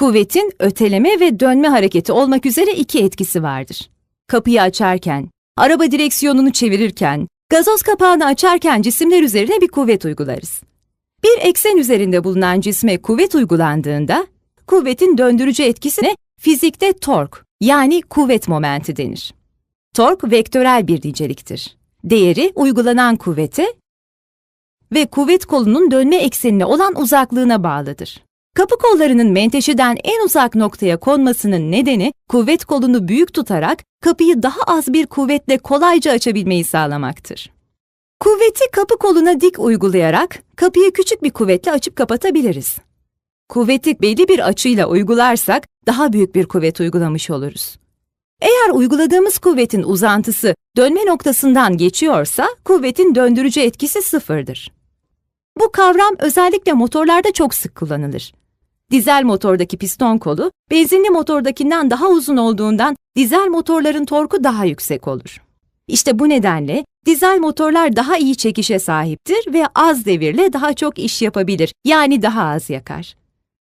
Kuvvetin öteleme ve dönme hareketi olmak üzere iki etkisi vardır. Kapıyı açarken, araba direksiyonunu çevirirken, gazoz kapağını açarken cisimler üzerine bir kuvvet uygularız. Bir eksen üzerinde bulunan cisme kuvvet uygulandığında, kuvvetin döndürücü etkisine fizikte tork yani kuvvet momenti denir. Tork vektörel bir niceliktir. Değeri uygulanan kuvvete ve kuvvet kolunun dönme eksenine olan uzaklığına bağlıdır. Kapı kollarının menteşeden en uzak noktaya konmasının nedeni kuvvet kolunu büyük tutarak kapıyı daha az bir kuvvetle kolayca açabilmeyi sağlamaktır. Kuvveti kapı koluna dik uygulayarak kapıyı küçük bir kuvvetle açıp kapatabiliriz. Kuvveti belli bir açıyla uygularsak daha büyük bir kuvvet uygulamış oluruz. Eğer uyguladığımız kuvvetin uzantısı dönme noktasından geçiyorsa kuvvetin döndürücü etkisi sıfırdır. Bu kavram özellikle motorlarda çok sık kullanılır. Dizel motordaki piston kolu, benzinli motordakinden daha uzun olduğundan dizel motorların torku daha yüksek olur. İşte bu nedenle dizel motorlar daha iyi çekişe sahiptir ve az devirle daha çok iş yapabilir, yani daha az yakar.